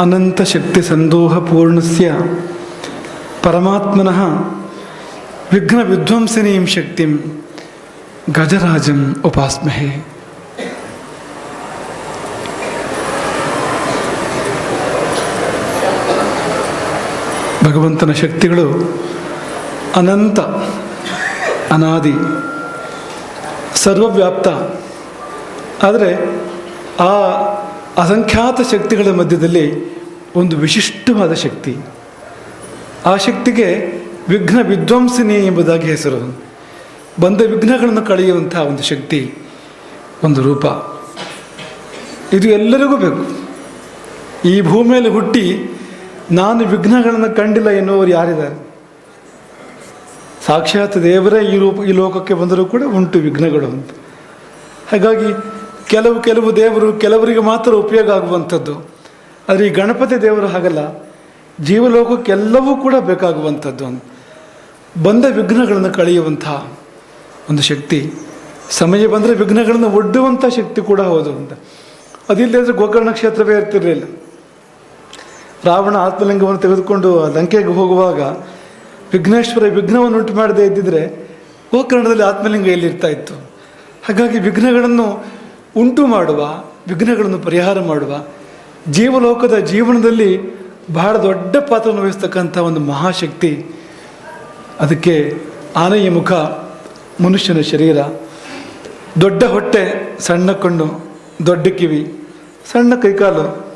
ಅನಂತಶಕ್ತಿಸಂದೋಹಪೂರ್ಣಸ್ಯ ಪರಮಾತ್ಮನಃ ವಿಘ್ನವಿಧ್ವಂಸನೀಂ ಶಕ್ತಿಂ ಗಜರಾಜಂ ಉಪಾಸ್ಮಹೆ. ಭಗವಂತನ ಶಕ್ತಿಗಳು ಅನಂತ ಅನಾದಿ ಸರ್ವವ್ಯಾಪ್ತ. ಆದರೆ ಆ ಅಸಂಖ್ಯಾತ ಶಕ್ತಿಗಳ ಮಧ್ಯದಲ್ಲಿ ಒಂದು ವಿಶಿಷ್ಟವಾದ ಶಕ್ತಿ. ಆ ಶಕ್ತಿಗೆ ವಿಘ್ನ ವಿದ್ವಾಂಸಿನಿ ಎಂಬುದಾಗಿ ಹೆಸರು. ಬಂದ ವಿಘ್ನಗಳನ್ನು ಕಳೆಯುವಂಥ ಒಂದು ಶಕ್ತಿ, ಒಂದು ರೂಪ. ಇದು ಎಲ್ಲರಿಗೂ ಬೇಕು. ಈ ಭೂಮಿಯಲ್ಲಿ ಹುಟ್ಟಿ ನಾನು ವಿಘ್ನಗಳನ್ನು ಕಂಡಿಲ್ಲ ಎನ್ನುವರು ಯಾರಿದ್ದಾರೆ? ಸಾಕ್ಷಾತ್ ದೇವರೇ ಈ ರೂಪ, ಈ ಲೋಕಕ್ಕೆ ಬಂದರೂ ಕೂಡ ಉಂಟು ವಿಘ್ನಗಳು ಅಂತ. ಹಾಗಾಗಿ ಕೆಲವು ಕೆಲವು ದೇವರು ಕೆಲವರಿಗೆ ಮಾತ್ರ ಉಪಯೋಗ ಆಗುವಂಥದ್ದು. ಆದರೆ ಈ ಗಣಪತಿ ದೇವರು ಹಾಗಲ್ಲ. ಜೀವಲೋಕಕ್ಕೆಲ್ಲವೂ ಕೂಡ ಬೇಕಾಗುವಂಥದ್ದು. ಬಂದ ವಿಘ್ನಗಳನ್ನು ಕಳೆಯುವಂಥ ಒಂದು ಶಕ್ತಿ. ಸಮಯ ಬಂದರೆ ವಿಘ್ನಗಳನ್ನು ಒಡ್ಡುವಂಥ ಶಕ್ತಿ ಕೂಡ ಹೌದು. ಅಂತ ಅದಿಲ್ಲದೆ ಗೋಕರ್ಣ ಕ್ಷೇತ್ರವೇ ಇರ್ತಿರಲಿಲ್ಲ. ರಾವಣ ಆತ್ಮಲಿಂಗವನ್ನು ತೆಗೆದುಕೊಂಡು ಲಂಕೆಗೆ ಹೋಗುವಾಗ ವಿಘ್ನೇಶ್ವರ ವಿಘ್ನವನ್ನು ಉಂಟು ಮಾಡದೇ ಇದ್ದಿದ್ರೆ ಗೋಕರ್ಣದಲ್ಲಿ ಆತ್ಮಲಿಂಗ ಎಲ್ಲಿರ್ತಾ ಇತ್ತು? ಹಾಗಾಗಿ ವಿಘ್ನಗಳನ್ನು ಉಂಟು ಮಾಡುವ, ವಿಘ್ನಗಳನ್ನು ಪರಿಹಾರ ಮಾಡುವ, ಜೀವಲೋಕದ ಜೀವನದಲ್ಲಿ ಬಹಳ ದೊಡ್ಡ ಪಾತ್ರವನ್ನು ವಹಿಸ್ತಕ್ಕಂಥ ಒಂದು ಮಹಾಶಕ್ತಿ. ಅದಕ್ಕೆ ಆನೆಯ ಮುಖ ಮನುಷ್ಯನ ಶರೀರ. ದೊಡ್ಡ ಹೊಟ್ಟೆ, ಸಣ್ಣ ಕಣ್ಣು, ದೊಡ್ಡ ಕಿವಿ, ಸಣ್ಣ ಕೈಕಾಲು.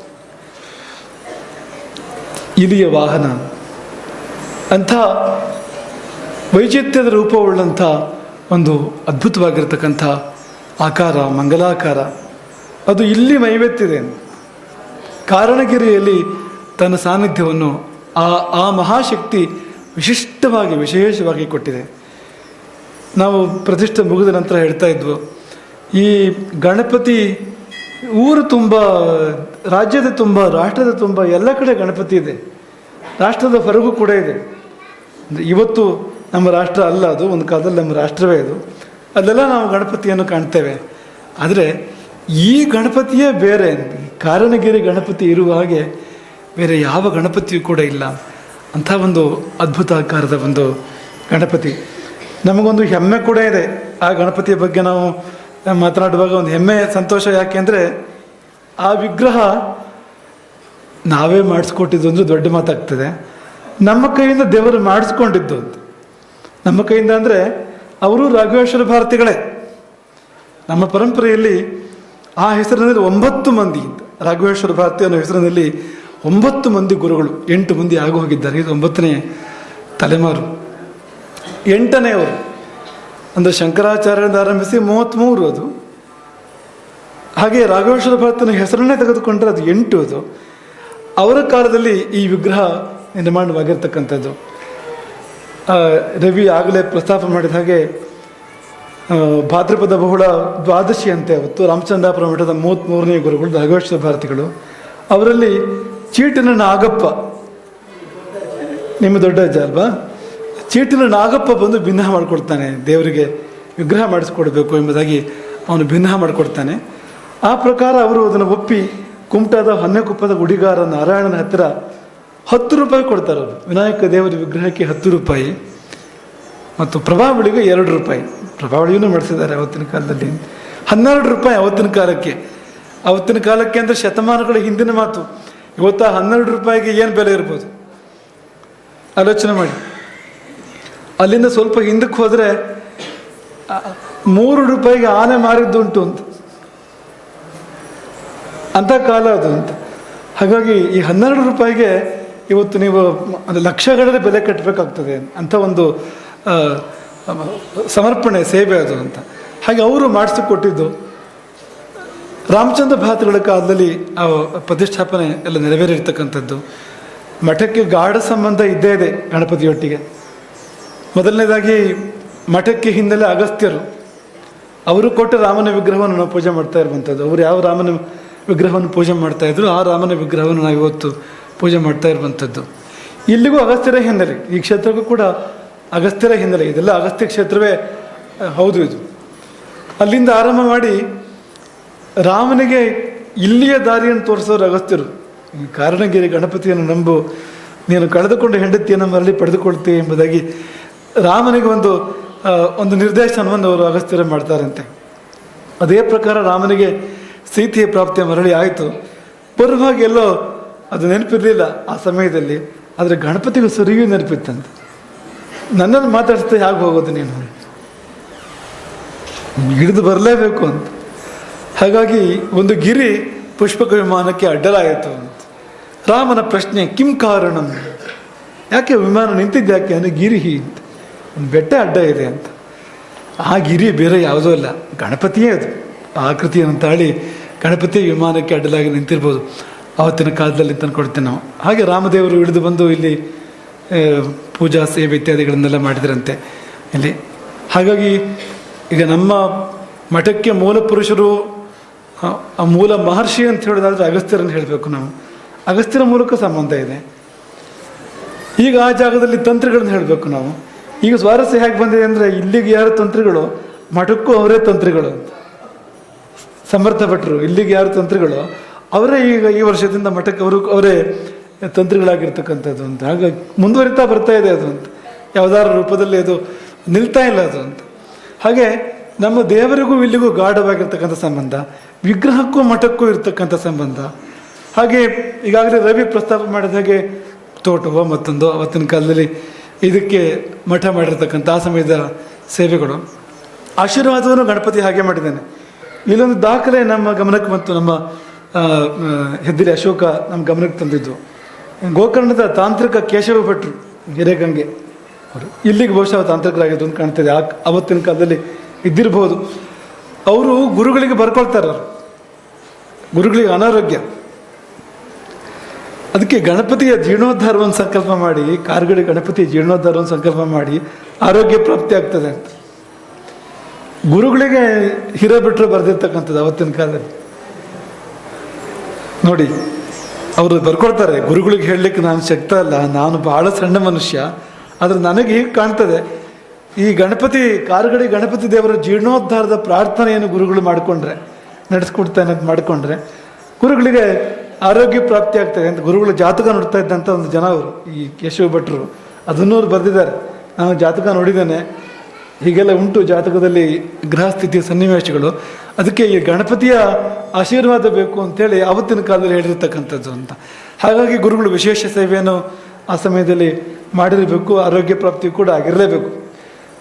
ಇಲಿಯ ವಾಹನ. ಅಂಥ ವೈಚಿತ್ಯದ ರೂಪವುಳ್ಳಂಥ ಒಂದು ಅದ್ಭುತವಾಗಿರ್ತಕ್ಕಂಥ ಆಕಾರ, ಮಂಗಲಾಕಾರ. ಅದು ಇಲ್ಲಿ ಮೈವೆತ್ತಿದೆ. ಕಾರಣಗಿರಿಯಲ್ಲಿ ತನ್ನ ಸಾನ್ನಿಧ್ಯವನ್ನು ಆ ಆ ಮಹಾಶಕ್ತಿ ವಿಶಿಷ್ಟವಾಗಿ, ವಿಶೇಷವಾಗಿ ಕೊಟ್ಟಿದೆ. ನಾವು ಪ್ರತಿಷ್ಠೆ ಮುಗಿದ ನಂತರ ಹೇಳ್ತಾ ಇದ್ವು, ಈ ಗಣಪತಿ ಊರು ತುಂಬ, ರಾಜ್ಯದ ತುಂಬ, ರಾಷ್ಟ್ರದ ತುಂಬ, ಎಲ್ಲ ಕಡೆ ಗಣಪತಿ ಇದೆ. ರಾಷ್ಟ್ರದ ಹೊರಗೂ ಕೂಡ ಇದೆ. ಇವತ್ತು ನಮ್ಮ ರಾಷ್ಟ್ರ ಅಲ್ಲ ಅದು, ಒಂದು ಕಾಲದಲ್ಲಿ ನಮ್ಮ ರಾಷ್ಟ್ರವೇ ಅದು. ಅಲ್ಲೆಲ್ಲ ನಾವು ಗಣಪತಿಯನ್ನು ಕಾಣ್ತೇವೆ. ಆದರೆ ಈ ಗಣಪತಿಯೇ ಬೇರೆ. ಕಾರಣಗಿರಿ ಗಣಪತಿ ಇರುವ ಹಾಗೆ ಬೇರೆ ಯಾವ ಗಣಪತಿಯೂ ಕೂಡ ಇಲ್ಲ. ಅಂಥ ಒಂದು ಅದ್ಭುತ ಆಕಾರದ ಒಂದು ಗಣಪತಿ. ನಮಗೊಂದು ಹೆಮ್ಮೆ ಕೂಡ ಇದೆ. ಆ ಗಣಪತಿಯ ಬಗ್ಗೆ ನಾವು ಮಾತನಾಡುವಾಗ ಒಂದು ಹೆಮ್ಮೆ, ಸಂತೋಷ ಯಾಕೆ ಅಂದರೆ ಆ ವಿಗ್ರಹ ನಾವೇ ಮಾಡಿಸ್ಕೊಟ್ಟಿದ್ದು ಅಂದರೆ ದೊಡ್ಡ ಮಾತಾಗ್ತದೆ. ನಮ್ಮ ಕೈಯಿಂದ ದೇವರು ಮಾಡಿಸ್ಕೊಂಡಿದ್ದು. ನಮ್ಮ ಕೈಯಿಂದ ಅಂದರೆ ಅವರು ರಾಘವೇಶ್ವರ ಭಾರತಿಗಳೇ. ನಮ್ಮ ಪರಂಪರೆಯಲ್ಲಿ ಆ ಹೆಸರಿನಲ್ಲಿ ಒಂಬತ್ತು ಮಂದಿ ರಾಘವೇಶ್ವರ ಭಾರತಿ ಅನ್ನೋ ಹೆಸರಿನಲ್ಲಿ ಒಂಬತ್ತು ಮಂದಿ ಗುರುಗಳು, ಎಂಟು ಮಂದಿ ಆಗು ಹೋಗಿದ್ದಾರೆ. ಇದು ಒಂಬತ್ತನೇ ತಲೆಮಾರು. ಎಂಟನೆಯವರು. ಅಂದರೆ ಶಂಕರಾಚಾರ್ಯರಿಂದ ಆರಂಭಿಸಿ ಮೂವತ್ತ್ಮೂರು ಅದು. ಹಾಗೆ ರಾಘವೇಶ್ವರ ಭಾರತನ ಹೆಸರನ್ನೇ ತೆಗೆದುಕೊಂಡ್ರೆ ಅದು ಎಂಟು ಅದು. ಅವರ ಕಾಲದಲ್ಲಿ ಈ ವಿಗ್ರಹ ನಿರ್ಮಾಣವಾಗಿರ್ತಕ್ಕಂಥದ್ದು. ರವಿ ಆಗಲೇ ಪ್ರಸ್ತಾಪ ಮಾಡಿದ ಹಾಗೆ ಭಾದ್ರಪದ ಬಹುಳ ದ್ವಾದಶಿ ಅಂತ ಅವತ್ತು, ರಾಮಚಂದ್ರಾಪುರ ಮಠದ ಮೂವತ್ತ್ಮೂರನೇ ಗುರುಗಳು ರಾಘವೇಶ್ವರ ಭಾರತಿಗಳು. ಅವರಲ್ಲಿ ಚೀಟಿನ ನಾಗಪ್ಪ, ನಿಮ್ಮ ದೊಡ್ಡ ಅಜ್ಜ ಅಲ್ವಾ? ಚೀಟಿನ ನಾಗಪ್ಪ ಬಂದು ಭಿನ್ನ ಮಾಡಿಕೊಡ್ತಾನೆ, ದೇವರಿಗೆ ವಿಗ್ರಹ ಮಾಡಿಸ್ಕೊಡ್ಬೇಕು ಎಂಬುದಾಗಿ ಅವನು ಭಿನ್ನ ಮಾಡಿಕೊಡ್ತಾನೆ. ಆ ಪ್ರಕಾರ ಅವರು ಅದನ್ನು ಒಪ್ಪಿ, ಕುಮಟಾದ ಹೊನ್ನೆಕೊಪ್ಪದ ಗುಡಿಗಾರ ನಾರಾಯಣನ ಹತ್ತಿರ ಹತ್ತು ರೂಪಾಯಿ ಕೊಡ್ತಾರೆ ಅವರು. ವಿನಾಯಕ ದೇವರ ವಿಗ್ರಹಕ್ಕೆ ಹತ್ತು ರೂಪಾಯಿ ಮತ್ತು ಪ್ರಭಾವಳಿಗೆ ಎರಡು ರೂಪಾಯಿ. ಪ್ರಭಾವಳಿಯೂ ಮಾಡಿಸಿದ್ದಾರೆ ಅವತ್ತಿನ ಕಾಲದಲ್ಲಿ. ಹನ್ನೆರಡು ರೂಪಾಯಿ ಅವತ್ತಿನ ಕಾಲಕ್ಕೆ. ಅವತ್ತಿನ ಕಾಲಕ್ಕೆ ಅಂದರೆ ಶತಮಾನಗಳ ಹಿಂದಿನ ಮಾತು. ಇವತ್ತು ಹನ್ನೆರಡು ರೂಪಾಯಿಗೆ ಏನು ಬೆಲೆ ಇರ್ಬೋದು? ಆಲೋಚನೆ ಮಾಡಿ. ಅಲ್ಲಿಂದ ಸ್ವಲ್ಪ ಹಿಂದಕ್ಕೆ ಹೋದರೆ ಮೂರು ರೂಪಾಯಿಗೆ ಆನೆ ಮಾರಿದ್ದುಂಟು ಅಂತ. ಅಂಥ ಕಾಲ ಅದು ಅಂತ. ಹಾಗಾಗಿ ಈ ಹನ್ನೆರಡು ರೂಪಾಯಿಗೆ ಇವತ್ತು ನೀವು ಅದು ಲಕ್ಷಗಳಲ್ಲಿ ಬೆಲೆ ಕಟ್ಟಬೇಕಾಗ್ತದೆ ಅಂತ ಒಂದು ಸಮರ್ಪಣೆ, ಸೇವೆ ಅದು ಅಂತ. ಹಾಗೆ ಅವರು ಮಾಡಿಸಿಕೊಟ್ಟಿದ್ದು ರಾಮಚಂದ್ರ ಭಾರತಗಳ ಕಾಲದಲ್ಲಿ ಆ ಪ್ರತಿಷ್ಠಾಪನೆ ಎಲ್ಲ ನೆರವೇರಿರ್ತಕ್ಕಂಥದ್ದು. ಮಠಕ್ಕೆ ಗಾಢ ಸಂಬಂಧ ಇದ್ದೇ ಇದೆ ಗಣಪತಿಯೊಟ್ಟಿಗೆ. ಮೊದಲನೇದಾಗಿ ಮಠಕ್ಕೆ ಹಿನ್ನೆಲೆ ಅಗಸ್ತ್ಯರು. ಅವರು ಕೊಟ್ಟ ರಾಮನ ವಿಗ್ರಹವನ್ನು ನಾವು ಪೂಜೆ ಮಾಡ್ತಾ ಇರುವಂಥದ್ದು. ಅವರು ಯಾವ ರಾಮನ ವಿಗ್ರಹವನ್ನು ಪೂಜೆ ಮಾಡ್ತಾ ಇದ್ರು, ಆ ರಾಮನ ವಿಗ್ರಹವನ್ನು ನಾವು ಇವತ್ತು ಪೂಜೆ ಮಾಡ್ತಾ ಇರುವಂಥದ್ದು. ಇಲ್ಲಿಗೂ ಅಗಸ್ತ್ಯರ ಹಿನ್ನೆಲೆ, ಈ ಕ್ಷೇತ್ರಕ್ಕೂ ಕೂಡ ಅಗಸ್ತ್ಯರ ಹಿನ್ನೆಲೆ, ಇದೆಲ್ಲ ಅಗಸ್ತ್ಯ ಕ್ಷೇತ್ರವೇ ಹೌದು ಇದು. ಅಲ್ಲಿಂದ ಆರಂಭ ಮಾಡಿ ರಾಮನಿಗೆ ಇಲ್ಲಿಯ ದಾರಿಯನ್ನು ತೋರಿಸೋರು ಅಗಸ್ತ್ಯರು. ಈ ಕಾರಣಗಿರಿ ಗಣಪತಿಯನ್ನು ನಂಬು, ನೀನು ಕಳೆದುಕೊಂಡು ಹೆಂಡತಿಯನ್ನು ಮರಳಿ ಪಡೆದುಕೊಳ್ತೀವಿ ಎಂಬುದಾಗಿ ರಾಮನಿಗೆ ಒಂದು ಒಂದು ನಿರ್ದೇಶನವನ್ನು ಅವರು ಅಗಸ್ತ್ಯರ ಮಾಡ್ತಾರಂತೆ. ಅದೇ ಪ್ರಕಾರ ರಾಮನಿಗೆ ಸೀತೆಯ ಪ್ರಾಪ್ತಿಯ ಮರಳಿ ಆಯಿತು. ಬರುವಾಗ ಎಲ್ಲೋ ಅದು ನೆನಪಿರಲಿಲ್ಲ ಆ ಸಮಯದಲ್ಲಿ. ಆದರೆ ಗಣಪತಿಗೂ ಸರಿಯೂ ನೆನಪಿತ್ತಂತೆ. ನನ್ನನ್ನು ಮಾತಾಡಿಸ್ತಾ ಹೇಗೆ ಹೋಗೋದು ನೀನು? ಹಿಡಿದು ಬರಲೇಬೇಕು ಅಂತ. ಹಾಗಾಗಿ ಒಂದು ಗಿರಿ ಪುಷ್ಪಕ ವಿಮಾನಕ್ಕೆ ಅಡ್ಡಲಾಯಿತು ಅಂತ. ರಾಮನ ಪ್ರಶ್ನೆ, ಕಿಂ ಕಾರಣ? ಯಾಕೆ ವಿಮಾನ ನಿಂತಿದ್ದೆ? ಯಾಕೆ? ಅಂದರೆ ಗಿರಿ ಅಂತ. ಒಂದು ಬೆಟ್ಟ ಅಡ್ಡ ಇದೆ ಅಂತ. ಆ ಗಿರಿ ಬೇರೆ ಯಾವುದೂ ಅಲ್ಲ. ಗಣಪತಿಯೇ ಅದು. ಆಕೃತಿಯನ್ನು ತಾಳಿ ಗಣಪತಿ ವಿಮಾನಕ್ಕೆ ಅಡ್ಡಲಾಗಿ ನಿಂತಿರ್ಬೋದು. ಆವತ್ತಿನ ಕಾಲದಲ್ಲಿ ತಂದ್ಕೊಡ್ತೇವೆ ನಾವು. ಹಾಗೆ ರಾಮದೇವರು ಹಿಡಿದು ಬಂದು ಇಲ್ಲಿ ಪೂಜಾ ಸೇವೆ ಇತ್ಯಾದಿಗಳನ್ನೆಲ್ಲ ಮಾಡಿದ್ರಂತೆ. ಇಲ್ಲಿ ಹಾಗಾಗಿ ಈಗ ನಮ್ಮ ಮಠಕ್ಕೆ ಮೂಲ ಪುರುಷರು ಆ, ಮೂಲ ಮಹರ್ಷಿ ಅಂತ ಹೇಳೋದಾದ್ರೆ ಅಗಸ್ತ್ಯರನ್ನು ಹೇಳಬೇಕು ನಾವು. ಅಗಸ್ತ್ಯರ ಮೂಲಕ ಸಂಬಂಧ ಇದೆ. ಈಗ ಆ ಜಾಗದಲ್ಲಿ ತಂತ್ರಗಳನ್ನು ಹೇಳಬೇಕು ನಾವು. ಈಗ ಸ್ವಾರಸ್ಯ ಹೇಗೆ ಬಂದಿದೆ ಅಂದರೆ ಇಲ್ಲಿಗೆ ಯಾರು ತಂತ್ರಿಗಳು? ಮಠಕ್ಕೂ ಅವರೇ ತಂತ್ರಿಗಳು ಅಂತ. ಸಮರ್ಥ ಇಲ್ಲಿಗೆ ಯಾರು ತಂತ್ರಿಗಳು? ಅವರೇ ಈಗ ಈ ವರ್ಷದಿಂದ ಮಠಕ್ಕೆ ಅವರು ಅವರೇ ತಂತ್ರಿಗಳಾಗಿರ್ತಕ್ಕಂಥದ್ದು ಅಂತ. ಹಾಗಾಗಿ ಮುಂದುವರಿತಾ ಬರ್ತಾ ಇದೆ ಅದು ಅಂತ. ಯಾವುದಾದ್ರು ರೂಪದಲ್ಲಿ ಅದು ನಿಲ್ತಾ ಇಲ್ಲ ಅದು ಅಂತ. ಹಾಗೆ ನಮ್ಮ ದೇವರಿಗೂ ಇಲ್ಲಿಗೂ ಗಾಢವಾಗಿರ್ತಕ್ಕಂಥ ಸಂಬಂಧ, ವಿಗ್ರಹಕ್ಕೂ ಮಠಕ್ಕೂ ಇರ್ತಕ್ಕಂಥ ಸಂಬಂಧ. ಹಾಗೆ ಈಗಾಗಲೇ ರವಿ ಪ್ರಸ್ತಾಪ ಮಾಡಿದ ಹಾಗೆ ತೋಟವೋ ಮತ್ತೊಂದು ಅವತ್ತಿನ ಕಾಲದಲ್ಲಿ ಇದಕ್ಕೆ ಮಠ ಮಾಡಿರ್ತಕ್ಕಂಥ ಆ ಸಮಯದ ಸೇವೆಗಳು. ಆಶೀರ್ವಾದವನ್ನು ಗಣಪತಿ ಹಾಗೆ ಮಾಡಿದ್ದಾನೆ. ಇಲ್ಲೊಂದು ದಾಖಲೆ ನಮ್ಮ ಗಮನಕ್ಕೆ ಮತ್ತು ನಮ್ಮ ಹೆದ್ದಿರಿ ಅಶೋಕ ನಮ್ಮ ಗಮನಕ್ಕೆ ತಂದಿದ್ದು. ಗೋಕರ್ಣದ ತಾಂತ್ರಿಕ ಕೇಶವ ಭಟ್ರು, ಹಿರೇಗಂಗೆ ಅವರು. ಇಲ್ಲಿಗೆ ಬಹುಶಃ ತಾಂತ್ರಿಕರಾಗಿದ್ದು ಅಂತ ಕಾಣ್ತದೆ. ಆ, ಅವತ್ತಿನ ಕಾಲದಲ್ಲಿ ಇದ್ದಿರಬಹುದು ಅವರು ಗುರುಗಳಿಗೆ ಬರ್ಕೊಳ್ತಾರೆ ಗುರುಗಳಿಗೆ ಅನಾರೋಗ್ಯ. ಅದಕ್ಕೆ ಗಣಪತಿಯ ಜೀರ್ಣೋದ್ಧಾರವನ್ನು ಸಂಕಲ್ಪ ಮಾಡಿ, ಕಾರ್ಗಡಿ ಗಣಪತಿಯ ಜೀರ್ಣೋದ್ಧಾರವನ್ನು ಸಂಕಲ್ಪ ಮಾಡಿ ಆರೋಗ್ಯ ಪ್ರಾಪ್ತಿ ಆಗ್ತದೆ ಅಂತ. ಗುರುಗಳಿಗೆ ಹಿರೇ ಬಿಟ್ಟರು ಬರೆದಿರ್ತಕ್ಕಂಥದ್ದು ಅವತ್ತಿನ ಕಾಲದಲ್ಲಿ. ನೋಡಿ, ಅವರು ಬರ್ಕೊಳ್ತಾರೆ ಗುರುಗಳಿಗೆ ಹೇಳಲಿಕ್ಕೆ ನಾನು ಶಕ್ತ ಅಲ್ಲ, ನಾನು ಬಹಳ ಸಣ್ಣ ಮನುಷ್ಯ, ಆದರೆ ನನಗೆ ಹೀಗೆ ಕಾಣ್ತದೆ. ಈ ಗಣಪತಿ, ಕಾರ್ಗಡಿ ಗಣಪತಿ ದೇವರ ಜೀರ್ಣೋದ್ಧಾರದ ಪ್ರಾರ್ಥನೆಯನ್ನು ಗುರುಗಳು ಮಾಡಿಕೊಂಡ್ರೆ ನಡೆಸ್ಕೊಡ್ತಾನೆ ಅಂತ ಮಾಡಿಕೊಂಡ್ರೆ, ಗುರುಗಳಿಗೆ ಆರೋಗ್ಯ ಪ್ರಾಪ್ತಿ ಆಗ್ತದೆ ಅಂತ, ಗುರುಗಳು ಜಾತಕ ನೋಡ್ತಾ ಇದ್ದಂಥ ಒಂದು ಜನ ಅವರು, ಈ ಕೇಶವ ಭಟ್ರು, ಅದನ್ನೂ ಅವ್ರು ಬರೆದಿದ್ದಾರೆ. ನಾನು ಜಾತಕ ನೋಡಿದ್ದೇನೆ. ಹೀಗೆಲ್ಲ ಉಂಟು ಜಾತಕದಲ್ಲಿ ಗ್ರಹ ಸನ್ನಿವೇಶಗಳು. ಅದಕ್ಕೆ ಈ ಗಣಪತಿಯ ಆಶೀರ್ವಾದ ಬೇಕು ಅಂತೇಳಿ ಆವತ್ತಿನ ಕಾಲದಲ್ಲಿ ಹೇಳಿರ್ತಕ್ಕಂಥದ್ದು ಅಂತ. ಹಾಗಾಗಿ ಗುರುಗಳು ವಿಶೇಷ ಸೇವೆಯನ್ನು ಆ ಸಮಯದಲ್ಲಿ ಮಾಡಿರಬೇಕು, ಆರೋಗ್ಯ ಪ್ರಾಪ್ತಿ ಕೂಡ ಆಗಿರಲೇಬೇಕು.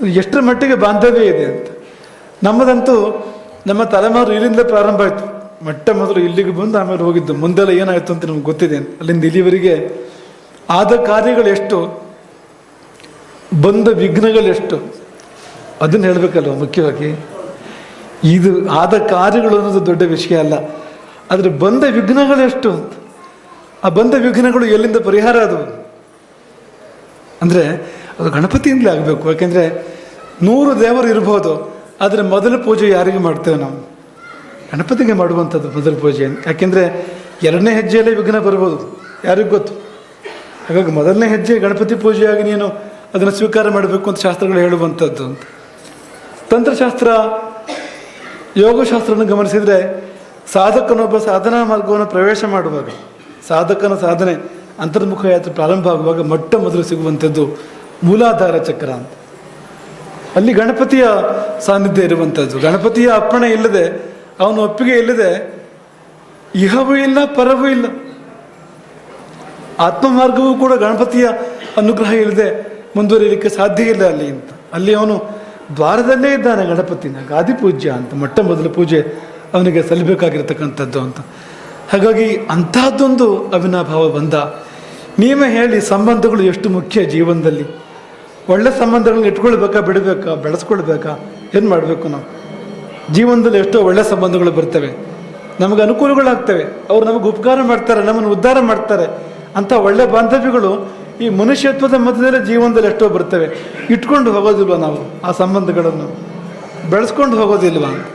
ಎಷ್ಟರ ಮಟ್ಟಿಗೆ ಬಾಂಧವ್ಯ ಇದೆ ಅಂತ. ನಮ್ಮದಂತೂ ನಮ್ಮ ತಲೆಮಾರು ಇಲ್ಲಿಂದ ಪ್ರಾರಂಭ ಆಯಿತು. ಮೊಟ್ಟ ಮೊದಲು ಇಲ್ಲಿಗೆ ಬಂದು ಆಮೇಲೆ ಹೋಗಿದ್ದು. ಮುಂದೆಲ್ಲ ಏನಾಯಿತು ಅಂತ ನಮ್ಗೆ ಗೊತ್ತಿದೆ. ಅಲ್ಲಿಂದ ಇಲ್ಲಿವರೆಗೆ ಆದ ಕಾರ್ಯಗಳು ಎಷ್ಟು? ಬಂದ ವಿಘ್ನಗಳೆಷ್ಟು ಅದನ್ನು ಹೇಳಬೇಕಲ್ವ ಮುಖ್ಯವಾಗಿ? ಇದು ಆದ ಕಾರ್ಯಗಳು ಅನ್ನೋದು ದೊಡ್ಡ ವಿಷಯ ಅಲ್ಲ. ಆದರೆ ಬಂದ ವಿಘ್ನಗಳೆಷ್ಟು? ಅಂತ ಆ ಬಂದ ವಿಘ್ನಗಳು ಎಲ್ಲಿಂದ ಪರಿಹಾರ ಅದು ಅಂದರೆ, ಅದು ಗಣಪತಿಯಿಂದಲೇ ಆಗಬೇಕು. ಯಾಕೆಂದರೆ, ನೂರು ದೇವರು ಇರ್ಬೋದು, ಆದರೆ ಮೊದಲ ಪೂಜೆ ಯಾರಿಗೆ ಮಾಡ್ತೇವೆ ನಾವು? ಗಣಪತಿಗೆ ಮಾಡುವಂಥದ್ದು ಮೊದಲ ಪೂಜೆ. ಯಾಕೆಂದರೆ, ಎರಡನೇ ಹೆಜ್ಜೆಯಲ್ಲೇ ವಿಘ್ನ ಬರ್ಬೋದು. ಯಾರಿಗೂ ಗೊತ್ತು? ಹಾಗಾಗಿ ಮೊದಲನೇ ಹೆಜ್ಜೆ ಗಣಪತಿ ಪೂಜೆಯಾಗಿ ನೀನು ಅದನ್ನು ಸ್ವೀಕಾರ ಮಾಡಬೇಕು ಅಂತ ಶಾಸ್ತ್ರಗಳು ಹೇಳುವಂಥದ್ದು ಅಂತ. ತಂತ್ರಶಾಸ್ತ್ರ ಯೋಗಶಾಸ್ತ್ರವನ್ನು ಗಮನಿಸಿದರೆ ಸಾಧಕನೊಬ್ಬ ಸಾಧನಾ ಮಾರ್ಗವನ್ನು ಪ್ರವೇಶ ಮಾಡುವಾಗ, ಸಾಧಕನ ಸಾಧನೆ ಅಂತರ್ಮುಖ ಯಾತ್ರೆ ಪ್ರಾರಂಭ ಆಗುವಾಗ ಮೊಟ್ಟ ಮೊದಲು ಸಿಗುವಂಥದ್ದು ಮೂಲಾಧಾರ ಚಕ್ರ ಅಂತ. ಅಲ್ಲಿ ಗಣಪತಿಯ ಸಾನ್ನಿಧ್ಯ ಇರುವಂಥದ್ದು. ಗಣಪತಿಯ ಅಪ್ಪಣೆ ಇಲ್ಲದೆ, ಅವನ ಒಪ್ಪಿಗೆ ಇಲ್ಲದೆ, ಇಹವೂ ಇಲ್ಲ, ಪರವೂ ಇಲ್ಲ. ಆತ್ಮ ಮಾರ್ಗವೂ ಕೂಡ ಗಣಪತಿಯ ಅನುಗ್ರಹ ಇಲ್ಲದೆ ಮುಂದುವರಿಯಲಿಕ್ಕೆ ಸಾಧ್ಯ ಇಲ್ಲ ಅಲ್ಲಿ ಅಂತ. ಅಲ್ಲಿ ಅವನು ದ್ವಾರದಲ್ಲೇ ಇದ್ದಾನೆ ಗಣಪತಿನ ಗಾದಿ ಪೂಜ್ಯ ಅಂತ, ಮೊಟ್ಟ ಮೊದಲ ಪೂಜೆ ಅವನಿಗೆ ಸಲ್ಲಬೇಕಾಗಿರ್ತಕ್ಕಂಥದ್ದು ಅಂತ. ಹಾಗಾಗಿ ಅಂಥದ್ದೊಂದು ಅವಿನಾಭಾವ ಬಂದ. ನೀವೇ ಹೇಳಿ ಸಂಬಂಧಗಳು ಎಷ್ಟು ಮುಖ್ಯ ಜೀವನದಲ್ಲಿ. ಒಳ್ಳೆ ಸಂಬಂಧಗಳನ್ನ ಇಟ್ಕೊಳ್ಬೇಕಾ, ಬಿಡಬೇಕಾ, ಬೆಳೆಸ್ಕೊಳ್ಬೇಕಾ, ಏನು ಮಾಡಬೇಕು ನಾವು? ಜೀವನದಲ್ಲಿ ಎಷ್ಟೋ ಒಳ್ಳೆ ಸಂಬಂಧಗಳು ಬರ್ತವೆ. ನಮಗೆ ಅನುಕೂಲಗಳಾಗ್ತವೆ. ಅವ್ರು ನಮಗೆ ಉಪಕಾರ ಮಾಡ್ತಾರೆ, ನಮ್ಮನ್ನು ಉದ್ಧಾರ ಮಾಡ್ತಾರೆ. ಅಂಥ ಒಳ್ಳೆ ಬಾಂಧವ್ಯಗಳು ಈ ಮನುಷ್ಯತ್ವದ ಮಧ್ಯದಲ್ಲಿ ಜೀವನದಲ್ಲಿ ಎಷ್ಟೋ ಬರ್ತವೆ. ಇಟ್ಕೊಂಡು ಹೋಗೋದಿಲ್ವ ನಾವು ಆ ಸಂಬಂಧಗಳನ್ನು? ಬೆಳೆಸ್ಕೊಂಡು ಹೋಗೋದಿಲ್ವಾ?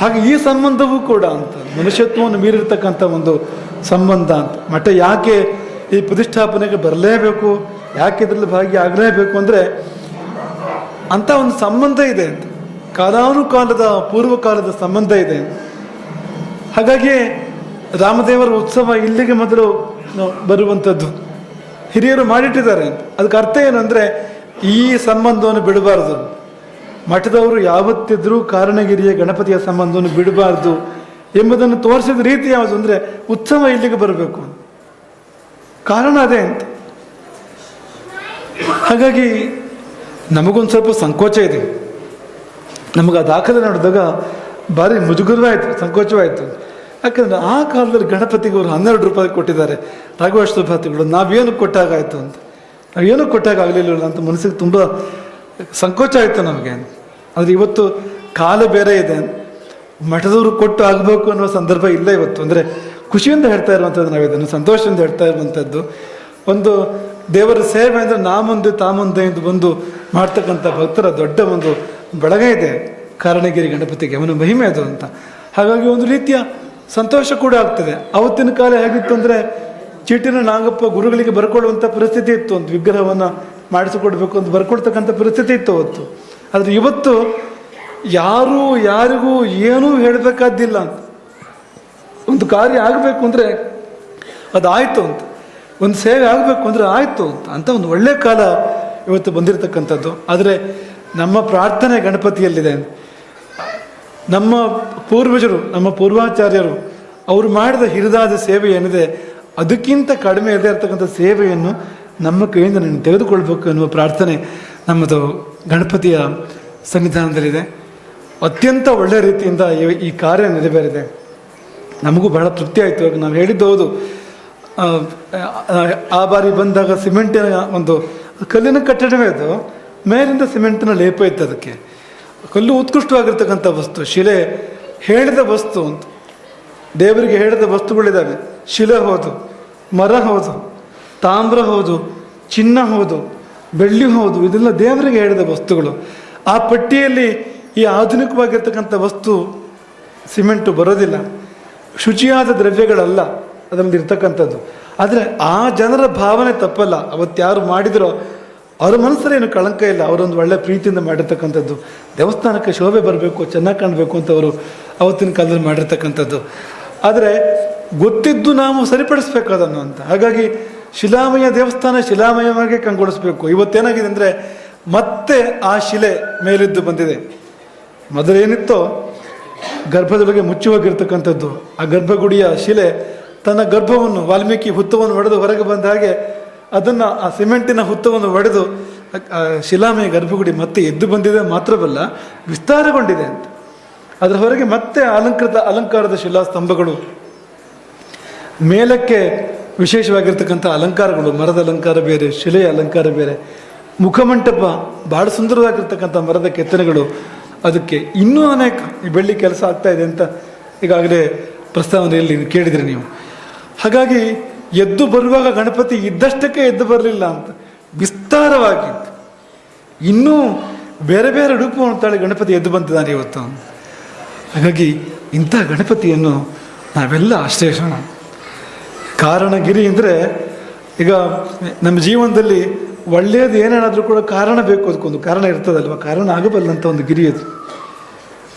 ಹಾಗೆ ಈ ಸಂಬಂಧವೂ ಕೂಡ ಅಂತ. ಮನುಷ್ಯತ್ವವನ್ನು ಮೀರಿರ್ತಕ್ಕಂಥ ಒಂದು ಸಂಬಂಧ ಅಂತ. ಮಠ ಯಾಕೆ ಈ ಪ್ರತಿಷ್ಠಾಪನೆಗೆ ಬರಲೇಬೇಕು? ಯಾಕೆ ಇದರಲ್ಲಿ ಭಾಗಿಯಾಗಲೇಬೇಕು ಅಂದರೆ ಅಂತ ಒಂದು ಸಂಬಂಧ ಇದೆ ಅಂತ. ಕಾಲಾನುಕಾಲದ, ಪೂರ್ವಕಾಲದ ಸಂಬಂಧ ಇದೆ ಹಾಗಾಗಿ ರಾಮದೇವರ ಉತ್ಸವ ಇಲ್ಲಿಗೆ ಮೊದಲು ಬರುವಂಥದ್ದು. ಹಿರಿಯರು ಮಾಡಿಟ್ಟಿದ್ದಾರೆ ಅದಕ್ಕೆ ಅರ್ಥ ಏನು ಅಂದರೆ ಈ ಸಂಬಂಧವನ್ನು ಬಿಡಬಾರ್ದು. ಮಠದವರು ಯಾವತ್ತಿದ್ರೂ ಕಾರಣಗಿರಿಯ ಗಣಪತಿಯ ಸಂಬಂಧವನ್ನು ಬಿಡಬಾರ್ದು ಎಂಬುದನ್ನು ತೋರಿಸಿದ ರೀತಿ ಯಾವುದು ಅಂದರೆ ಉತ್ಸವ ಇಲ್ಲಿಗೆ ಬರಬೇಕು. ಕಾರಣ ಅದೇ ಅಂತ. ಹಾಗಾಗಿ ನಮಗೊಂದು ಸ್ವಲ್ಪ ಸಂಕೋಚ ಇದೆ. ನಮಗೆ ಆ ದಾಖಲೆ ನೋಡಿದಾಗ ಭಾರಿ ಮುಜುಗರವಾಯಿತು, ಸಂಕೋಚವಾಯಿತು. ಯಾಕಂದ್ರೆ ಆ ಕಾಲದಲ್ಲಿ ಗಣಪತಿಗೆ ಅವರು ಹನ್ನೆರಡು ರೂಪಾಯಿ ಕೊಟ್ಟಿದ್ದಾರೆ. ರಾಘವೇಶ್ವರ ಭಾತಿಗಳು ನಾವೇನು ಕೊಟ್ಟಾಗಾಯ್ತು ಅಂತ. ನಾವೇನು ಕೊಟ್ಟಾಗ ಆಗಲಿಲ್ಲ ಅಂತ ಮನಸ್ಸಿಗೆ ತುಂಬ ಸಂಕೋಚ ಆಯಿತು ನಮಗೆ. ಆದರೆ ಇವತ್ತು ಕಾಲ ಬೇರೆ ಇದೆ. ಮಠದವರು ಕೊಟ್ಟು ಆಗಬೇಕು ಅನ್ನೋ ಸಂದರ್ಭ ಇಲ್ಲ ಇವತ್ತು. ಅಂದರೆ ಖುಷಿಯಿಂದ ಹೇಳ್ತಾ ಇರುವಂಥದ್ದು ನಾವು ಇದನ್ನು ಸಂತೋಷದಿಂದ ಹೇಳ್ತಾ ಇರುವಂಥದ್ದು. ಒಂದು ದೇವರ ಸೇವೆ ಅಂದರೆ ನಾ ಮುಂದೆ ತಾ ಮುಂದೆ ಎಂದು ಬಂದು ಮಾಡ್ತಕ್ಕಂಥ ಭಕ್ತರ ದೊಡ್ಡ ಒಂದು ಬಳಗ ಇದೆ. ಕಾರಣಗಿರಿ ಗಣಪತಿಗೆ ಅವನ ಮಹಿಮೆ ಅದು ಅಂತ. ಹಾಗಾಗಿ ಒಂದು ರೀತಿಯ ಸಂತೋಷ ಕೂಡ ಆಗ್ತದೆ. ಅವತ್ತಿನ ಕಾಲ ಹೇಗಿತ್ತು ಅಂದರೆ ಚೀಟಿನ ನಾಗಪ್ಪ ಗುರುಗಳಿಗೆ ಬರ್ಕೊಳ್ಳುವಂಥ ಪರಿಸ್ಥಿತಿ ಇತ್ತು. ಒಂದು ವಿಗ್ರಹವನ್ನು ಮಾಡಿಸಿಕೊಡ್ಬೇಕು ಅಂತ ಬರ್ಕೊಡ್ತಕ್ಕಂಥ ಪರಿಸ್ಥಿತಿ ಇತ್ತು ಅವತ್ತು. ಆದರೆ ಇವತ್ತು ಯಾರು ಯಾರಿಗೂ ಏನೂ ಹೇಳಬೇಕಾದ್ದಿಲ್ಲ ಅಂತ. ಒಂದು ಕಾರ್ಯ ಆಗಬೇಕು ಅಂದರೆ ಅದಾಯಿತು ಅಂತ. ಒಂದು ಸೇವೆ ಆಗಬೇಕು ಅಂದರೆ ಆಯಿತು ಅಂತ. ಅಂತ ಒಂದು ಒಳ್ಳೆಯ ಕಾಲ ಇವತ್ತು ಬಂದಿರತಕ್ಕಂಥದ್ದು. ಆದರೆ ನಮ್ಮ ಪ್ರಾರ್ಥನೆ ಗಣಪತಿಯಲ್ಲಿದೆ ನಮ್ಮ ಪೂರ್ವಜರು, ನಮ್ಮ ಪೂರ್ವಾಚಾರ್ಯರು, ಅವರು ಮಾಡಿದ ಹಿರಿದಾದ ಸೇವೆ ಏನಿದೆ, ಅದಕ್ಕಿಂತ ಕಡಿಮೆ ಇದೆ ಇರ್ತಕ್ಕಂಥ ಸೇವೆಯನ್ನು ನಮ್ಮ ಕೈಯಿಂದ ನಾನು ತೆಗೆದುಕೊಳ್ಬೇಕು ಅನ್ನುವ ಪ್ರಾರ್ಥನೆ ನಮ್ಮದು ಗಣಪತಿಯ ಸನ್ನಿಧಾನದಲ್ಲಿದೆ. ಅತ್ಯಂತ ಒಳ್ಳೆಯ ರೀತಿಯಿಂದ ಈ- ಕಾರ್ಯ ನೆರವೇರಿದೆ. ನಮಗೂ ಬಹಳ ತೃಪ್ತಿ ಆಯಿತು. ನಾವು ಹೇಳಿದ್ದು ಹೌದು. ಆ ಬಾರಿ ಬಂದಾಗ ಸಿಮೆಂಟಿನ ಒಂದು ಕಲ್ಲಿನ ಕಟ್ಟಡವೇ ಅದು. ಮೇಲಿಂದ ಸಿಮೆಂಟಿನ ಲೇಪ ಇತ್ತು ಅದಕ್ಕೆ. ಕಲ್ಲು ಉತ್ಕೃಷ್ಟವಾಗಿರ್ತಕ್ಕಂಥ ವಸ್ತು, ಶಿಲೆ ಹೇಳಿದ ವಸ್ತು ಅಂತ. ದೇವರಿಗೆ ಹೇಳಿದ ವಸ್ತುಗಳಿದ್ದಾವೆ. ಶಿಲೆ ಹೌದು, ಮರ ಹೌದು, ತಾಮ್ರ ಹೌದು, ಚಿನ್ನ ಹೌದು, ಬೆಳ್ಳಿ ಹೌದು, ಇದೆಲ್ಲ ದೇವರಿಗೆ ಹೇಳಿದ ವಸ್ತುಗಳು. ಆ ಪಟ್ಟಿಯಲ್ಲಿ ಈ ಆಧುನಿಕವಾಗಿರ್ತಕ್ಕಂಥ ವಸ್ತು, ಸಿಮೆಂಟು ಬರೋದಿಲ್ಲ. ಶುಚಿಯಾದ ದ್ರವ್ಯಗಳಲ್ಲ, ಅದರಲ್ಲಿ ಇರ್ತಕ್ಕಂಥದ್ದು. ಆದರೆ ಆ ಜನರ ಭಾವನೆ ತಪ್ಪಲ್ಲ. ಅವತ್ತು ಯಾರು ಮಾಡಿದರೋ ಅವರ ಮನಸ್ಸಲ್ಲಿ ಏನು ಕಳಂಕ ಇಲ್ಲ, ಅವರೊಂದು ಒಳ್ಳೆ ಪ್ರೀತಿಯಿಂದ ಮಾಡಿರ್ತಕ್ಕಂಥದ್ದು. ದೇವಸ್ಥಾನಕ್ಕೆ ಶೋಭೆ ಬರಬೇಕು, ಚೆನ್ನಾಗಿ ಕಾಣಬೇಕು ಅಂತ ಅವರು ಅವತ್ತಿನ ಕಾಲದಲ್ಲಿ ಮಾಡಿರ್ತಕ್ಕಂಥದ್ದು. ಆದರೆ ಗೊತ್ತಿದ್ದು ನಾವು ಸರಿಪಡಿಸ್ಬೇಕು ಅದನ್ನು ಅಂತ. ಹಾಗಾಗಿ ಶಿಲಾಮಯ ದೇವಸ್ಥಾನ ಶಿಲಾಮಯವಾಗಿ ಕಂಗೊಳಿಸ್ಬೇಕು. ಇವತ್ತೇನಾಗಿದೆ ಅಂದರೆ ಮತ್ತೆ ಆ ಶಿಲೆ ಮೇಲಿದ್ದು ಬಂದಿದೆ. ಮೊದಲೇನಿತ್ತೋ ಗರ್ಭದೊಳಗೆ ಮುಚ್ಚಿ ಹೋಗಿರ್ತಕ್ಕಂಥದ್ದು ಆ ಗರ್ಭಗುಡಿಯ ಶಿಲೆ ತನ್ನ ಗರ್ಭವನ್ನು, ವಾಲ್ಮೀಕಿ ಹುತ್ತವನ್ನು ಒಡೆದು ಹೊರಗೆ ಬಂದ ಹಾಗೆ ಅದನ್ನು ಆ ಸಿಮೆಂಟಿನ ಹುತ್ತವನ್ನು ಒಡೆದು, ಆ ಗರ್ಭಗುಡಿ ಮತ್ತೆ ಎದ್ದು ಬಂದಿದೆ ಮಾತ್ರವಲ್ಲ, ವಿಸ್ತಾರಗೊಂಡಿದೆ ಅಂತ. ಅದರ ಹೊರಗೆ ಮತ್ತೆ ಅಲಂಕೃತ, ಅಲಂಕಾರದ ಶಿಲಾಸ್ತಂಭಗಳು. ಮೇಲಕ್ಕೆ ವಿಶೇಷವಾಗಿರ್ತಕ್ಕಂಥ ಅಲಂಕಾರಗಳು, ಮರದ ಅಲಂಕಾರ ಬೇರೆ, ಶಿಲೆಯ ಅಲಂಕಾರ ಬೇರೆ, ಮುಖಮಂಟಪ, ಬಹಳ ಸುಂದರವಾಗಿರ್ತಕ್ಕಂಥ ಮರದ ಕೆತ್ತನೆಗಳು, ಅದಕ್ಕೆ ಇನ್ನೂ ಅನೇಕ ಬೆಳ್ಳಿ ಕೆಲಸ ಆಗ್ತಾ ಇದೆ ಅಂತ ಈಗಾಗಲೇ ಪ್ರಸ್ತಾವನೆಯಲ್ಲಿ ಕೇಳಿದ್ರಿ ನೀವು. ಹಾಗಾಗಿ ಎದ್ದು ಬರುವಾಗ ಗಣಪತಿ ಇದ್ದಷ್ಟಕ್ಕೆ ಎದ್ದು ಬರಲಿಲ್ಲ ಅಂತ. ವಿಸ್ತಾರವಾಗಿ ಇನ್ನೂ ಬೇರೆ ಬೇರೆ ರೂಪ ಅಂತಾಳೆ ಗಣಪತಿ ಎದ್ದು ಬಂದಿದ್ದಾನೆ ಇವತ್ತು. ಹಾಗಾಗಿ ಇಂಥ ಗಣಪತಿಯನ್ನು ನಾವೆಲ್ಲ ಆಶ್ರಯಿಸೋಣ. ಕಾರಣಗಿರಿ ಅಂದರೆ ಈಗ ನಮ್ಮ ಜೀವನದಲ್ಲಿ ಒಳ್ಳೆಯದು ಏನೇನಾದರೂ ಕೂಡ ಕಾರಣ ಬೇಕು ಅದಕ್ಕೊಂದು ಕಾರಣ ಇರ್ತದಲ್ವ? ಕಾರಣ ಆಗಬಲ್ಲಂಥ ಒಂದು ಗಿರಿ ಅದು.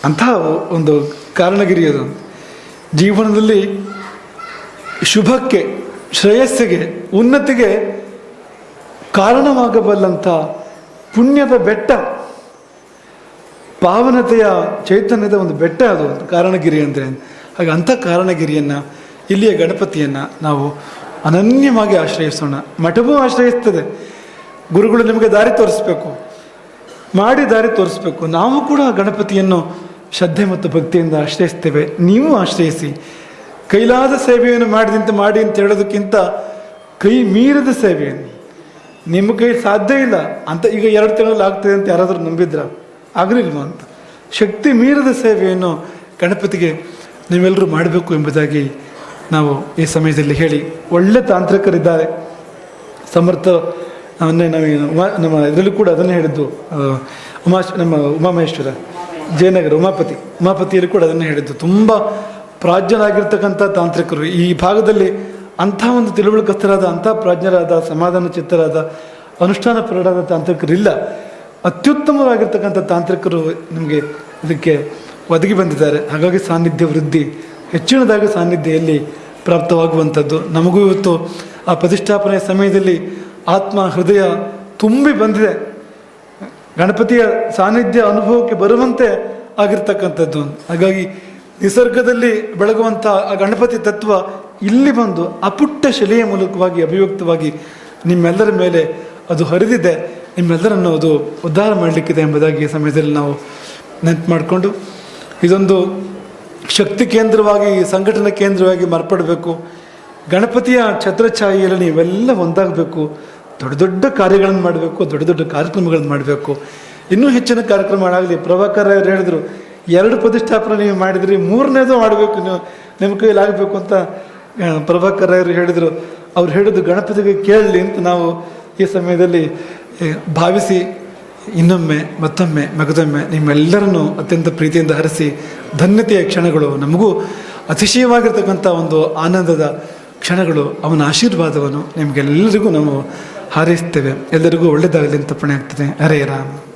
ಅಂಥ ಒಂದು ಕಾರಣಗಿರಿ ಅದು. ಜೀವನದಲ್ಲಿ ಶುಭಕ್ಕೆ ಶ್ರೇಯಸ್ಸಿಗೆ, ಉನ್ನತಿಗೆ ಕಾರಣವಾಗಬಲ್ಲಂಥ ಪುಣ್ಯದ ಬೆಟ್ಟ, ಪಾವನತೆಯ ಚೈತನ್ಯದ ಒಂದು ಬೆಟ್ಟ ಅದು ಒಂದು ಕಾರಣಗಿರಿ ಅಂದರೆ. ಹಾಗೆ ಅಂಥ ಕಾರಣಗಿರಿಯನ್ನು, ಇಲ್ಲಿಯ ಗಣಪತಿಯನ್ನು ನಾವು ಅನನ್ಯವಾಗಿ ಆಶ್ರಯಿಸೋಣ. ಮಠವೂ ಆಶ್ರಯಿಸ್ತದೆ. ಗುರುಗಳು ನಿಮಗೆ ದಾರಿ ತೋರಿಸ್ಬೇಕು. ಮಾಡಿ ದಾರಿ ತೋರಿಸ್ಬೇಕು. ನಾವು ಕೂಡ ಗಣಪತಿಯನ್ನು ಶ್ರದ್ಧೆ ಮತ್ತು ಭಕ್ತಿಯಿಂದ ಆಶ್ರಯಿಸ್ತೇವೆ. ನೀವು ಆಶ್ರಯಿಸಿ. ಕೈಲಾದ ಸೇವೆಯನ್ನು ಮಾಡಿದಂತ ಮಾಡಿ ಅಂತ ಹೇಳೋದಕ್ಕಿಂತ ಕೈ ಮೀರಿದ ಸೇವೆಯನ್ನು ನಿಮ್ಮ ಕೈ ಸಾಧ್ಯ ಇಲ್ಲ ಅಂತ ಈಗ ಎರಡು ತಿಂಗಳಲ್ಲಿ ಆಗ್ತದೆ ಅಂತ ಯಾರಾದರೂ ನಂಬಿದ್ರ? ಆಗಲಿಲ್ವ ಅಂತ. ಶಕ್ತಿ ಮೀರಿದ ಸೇವೆಯನ್ನು ಗಣಪತಿಗೆ ನೀವೆಲ್ಲರೂ ಮಾಡಬೇಕು ಎಂಬುದಾಗಿ ನಾವು ಈ ಸಮಯದಲ್ಲಿ ಹೇಳಿ ಒಳ್ಳೆ ತಾಂತ್ರಿಕರಿದ್ದಾರೆ. ಸಮರ್ಥ ಅವನ್ನೇ ನಾವು ಉಮಾ, ನಮ್ಮ ಇದರಲ್ಲೂ ಕೂಡ ಅದನ್ನೇ ಹೇಳಿದ್ದು ಉಮಾಶ್ ಉಮಾ ನಮ್ಮ ಉಮಾಮಹೇಶ್ವರ, ಜಯನಗರ ಉಮಾಪತಿ, ಉಮಾಪತಿಯಲ್ಲಿ ಕೂಡ ಅದನ್ನೇ ಹೇಳಿದ್ದು. ತುಂಬ ಪ್ರಾಜ್ಞರಾಗಿರ್ತಕ್ಕಂಥ ತಾಂತ್ರಿಕರು. ಈ ಭಾಗದಲ್ಲಿ ಅಂಥ ಒಂದು ತಿಳುವಳಿಕಸ್ಥರಾದ, ಅಂಥ ಪ್ರಾಜ್ಞರಾದ ಸಮಾಧಾನ ಚಿತ್ತರಾದ ಅನುಷ್ಠಾನ ಪರರಾದ ತಾಂತ್ರಿಕರಿಲ್ಲ ಅತ್ಯುತ್ತಮವಾಗಿರ್ತಕ್ಕಂಥ ತಾಂತ್ರಿಕರು ನಿಮಗೆ ಇದಕ್ಕೆ ಒದಗಿ ಬಂದಿದ್ದಾರೆ. ಹಾಗಾಗಿ ಸಾನ್ನಿಧ್ಯ ವೃದ್ಧಿ, ಹೆಚ್ಚಿನದಾಗಿ ಸಾನ್ನಿಧ್ಯದಲ್ಲಿ ಪ್ರಾಪ್ತವಾಗುವಂಥದ್ದು. ನಮಗೂ ಇವತ್ತು ಆ ಪ್ರತಿಷ್ಠಾಪನೆಯ ಸಮಯದಲ್ಲಿ ಆತ್ಮ, ಹೃದಯ ತುಂಬಿ ಬಂದಿದೆ. ಗಣಪತಿಯ ಸಾನ್ನಿಧ್ಯ ಅನುಭವಕ್ಕೆ ಬರುವಂತೆ ಆಗಿರ್ತಕ್ಕಂಥದ್ದು. ಹಾಗಾಗಿ ನಿಸರ್ಗದಲ್ಲಿ ಬೆಳಗುವಂಥ ಆ ಗಣಪತಿ ತತ್ವ ಇಲ್ಲಿ ಬಂದು ಅಪುಟ್ಟ ಶಿಲೆಯ ಮೂಲಕವಾಗಿ ಅಭಿವ್ಯಕ್ತವಾಗಿ ನಿಮ್ಮೆಲ್ಲರ ಮೇಲೆ ಅದು ಹರಿದಿದೆ, ನಿಮ್ಮೆಲ್ಲರನ್ನು ಅದು ಉದ್ಧಾರ ಮಾಡಲಿಕ್ಕಿದೆ ಎಂಬುದಾಗಿ ಈ ಸಮಯದಲ್ಲಿ ನಾವು ನೆನಪು ಮಾಡಿಕೊಂಡು ಇದೊಂದು ಶಕ್ತಿ ಕೇಂದ್ರವಾಗಿ, ಸಂಘಟನಾ ಕೇಂದ್ರವಾಗಿ ಮಾರ್ಪಡಬೇಕು. ಗಣಪತಿಯ ಛತ್ರಛಾಯಿಯಲ್ಲಿ ನೀವೆಲ್ಲ ಒಂದಾಗಬೇಕು. ದೊಡ್ಡ ದೊಡ್ಡ ಕಾರ್ಯಗಳನ್ನು ಮಾಡಬೇಕು, ದೊಡ್ಡ ದೊಡ್ಡ ಕಾರ್ಯಕ್ರಮಗಳನ್ನು ಮಾಡಬೇಕು. ಇನ್ನೂ ಹೆಚ್ಚಿನ ಕಾರ್ಯಕ್ರಮಗಳಾಗಲಿ ಪ್ರಭಾಕರ್ ಅವರು ಹೇಳಿದರು ಎರಡು ಪ್ರತಿಷ್ಠಾಪನೆ ನೀವು ಮಾಡಿದ್ರಿ, ಮೂರನೇದು ಮಾಡಬೇಕು ನೀವು ನಿಮ್ಮ ಕೈಯಲ್ಲಿ ಆಗಬೇಕು ಅಂತ ಪ್ರಭಾಕರ್ ಅವರು ಹೇಳಿದರು. ಅವ್ರು ಹೇಳಿದ್ದು ಗಣಪತಿಗೆ ಕೇಳಲಿ ಅಂತ ನಾವು ಈ ಸಮಯದಲ್ಲಿ ಭಾವಿಸಿ ಇನ್ನೊಮ್ಮೆ, ಮತ್ತೊಮ್ಮೆ, ಮಗದೊಮ್ಮೆ ನಿಮ್ಮೆಲ್ಲರನ್ನು ಅತ್ಯಂತ ಪ್ರೀತಿಯಿಂದ ಹರಿಸಿ, ಧನ್ಯತೆಯ ಕ್ಷಣಗಳು, ನಮಗೂ ಅತಿಶಯವಾಗಿರ್ತಕ್ಕಂಥ ಒಂದು ಆನಂದದ ಕ್ಷಣಗಳು, ಅವನ ಆಶೀರ್ವಾದವನ್ನು ನಿಮಗೆಲ್ಲರಿಗೂ ನಾವು ಹಾರೈಸ್ತೇವೆ. ಎಲ್ಲರಿಗೂ ಒಳ್ಳೆಯದಾಗಲಿ ಅಂತ ಪಣೆ ಆಗ್ತದೆ. ಹರೇ ರಾಮ್.